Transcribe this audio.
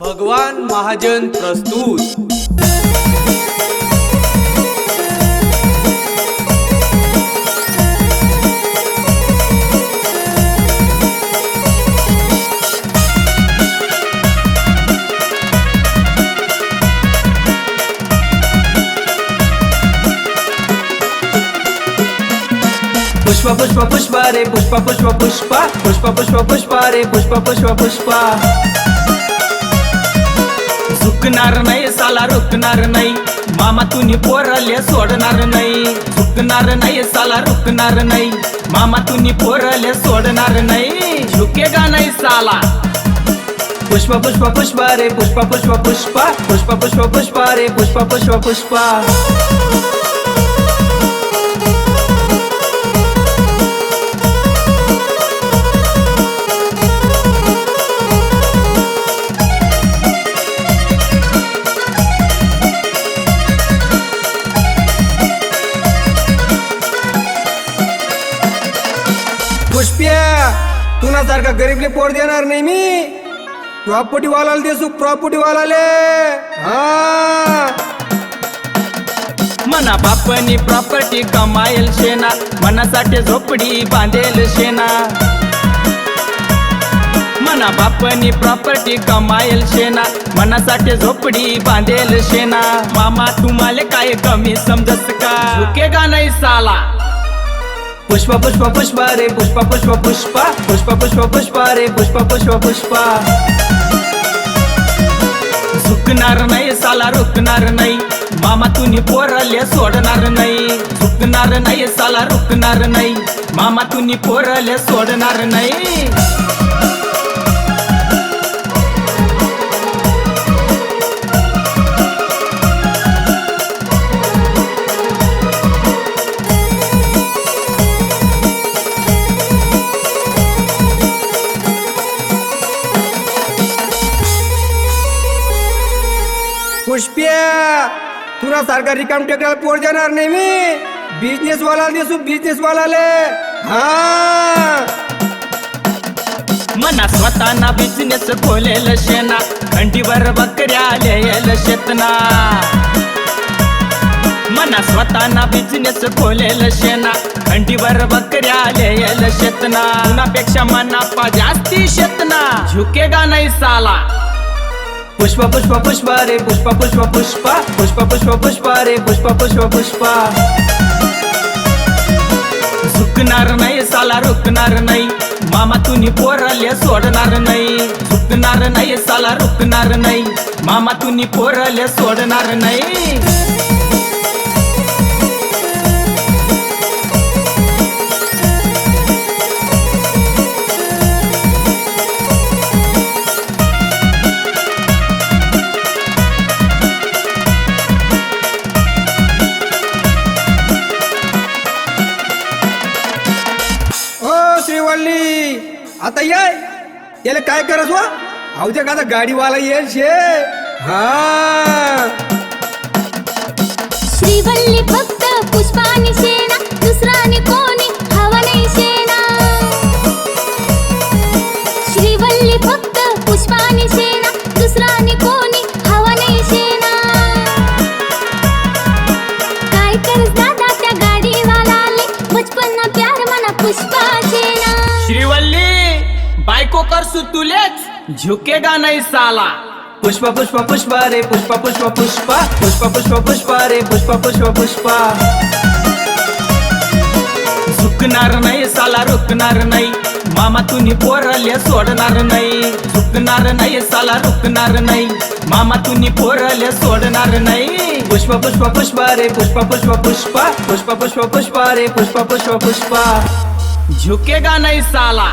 भगवान महाजन प्रस्तुत. पुष्प पुष्प पुष्प रे पुष्प पुष्प पुष्प. पुष्प पुष्प पुष्प रे पुष्प पुष्प पुष्प. झुकणार नाही साला रुकणार नाही. मामा तुम्ही पोरले सोडणार नाही. झुकणार नाही साला रुकणार नाही. मामा तुम्ही पोरले सोडणार नाही. झुकेगा नाही साला. पुष्प पुष्प पुष्प रे पुष्प पुष्प. पुष्प पुष्प पुष्प पुष्प रे पुष्प पुष्प पुष्प. पुष्प्या तुनासारखा गरीबले पोट देणार नाही मी. प्रॉपर्टी वालाला देसू प्रॉपर्टी वालाले हा. मना बापनी प्रॉपर्टी कमायल शेना मनासाठी झोपडी बांधेल शेना मना बापनी प्रॉपर्टी कमायल शेना मनासाठी झोपडी बांधेल शेना मामा तुम्हाला काय कमी समजत का? झुकेगा नाही साला? पुष्प पुष्प पुष्प रे पुष्प पुष्प पुष्प पुष्प पुष्प पुष्प रे पुष्प पुष्प पुष्प. झुकणार नाही साला रुकणार नाही. मामा तुम्ही पोरले सोडणार नाही. झुकणार नाही साला रुकणार नाही. मामा तुम्ही पोरले सोडणार नाही. पुष्प्या तुनासारखा रिकाम टेकड्याला पोर देणार नाही मी. बिझनेस वाला दिसू बिझनेस वालाले हा. मना स्वतःना बिझनेस खोलेल शेना खंडीवर बकऱ्या आलेल शेतना. मना स्वतःना बिझनेस खोलेल शेना खंडीवर बकऱ्या आलेल शेतना. उन्हापेक्षा मनापा जास्ती शेतना. झुकेगा नाही साला. पुष्प पुष्प पुष्प रे पुष्प पुष्प पुष्प. पुष्प पुष्प पुष्प रे पुष्प पुष्प पुष्प. झुकणार नाही साला रुकणार नाही. मामा तुम्ही पोरले सोडणार नाही. झुकणार नाही साला रुकणार नाही. मामा तुम्ही पोरले सोडणार नाही. आता ये. याला काय करस वा? अवद्या का गाडीवाला येईल शे. हा. श्रीवल्ली फक्त पुष्पानी शेणा दुसराने कोणी हवा नाही शेणा. श्रीवल्ली फक्त पुष्पानी शेणा दुसराने कोणी हवा नाही शेणा. काय करस दादा त्या गाडीवालाले? बचपन ना प्यार मना पुष्पा शेणा. श्रीवल्ली! बायको करसू तुलेच झुकेगा नहीं साला। पुष्प पुष्प पुष्प रे पुष्प पुष्प पुष्प। पुष्प पुष्प पुष्प रे पुष्प पुष्प पुष्प। झुकणार नाही साला रुकणार नाही। मामा तुम्ही पोरले सोडणार नाही। झुकणार नाही साला रुकणार नाही। मामा तुम्ही पोरले सोडणार नाही। पुष्प पुष्प पुष्प रे पुष्प पुष्प पुष्प। पुष्प पुष्प पुष्प रे पुष्प पुष्प पुष्प। झुकेगा नाही साला।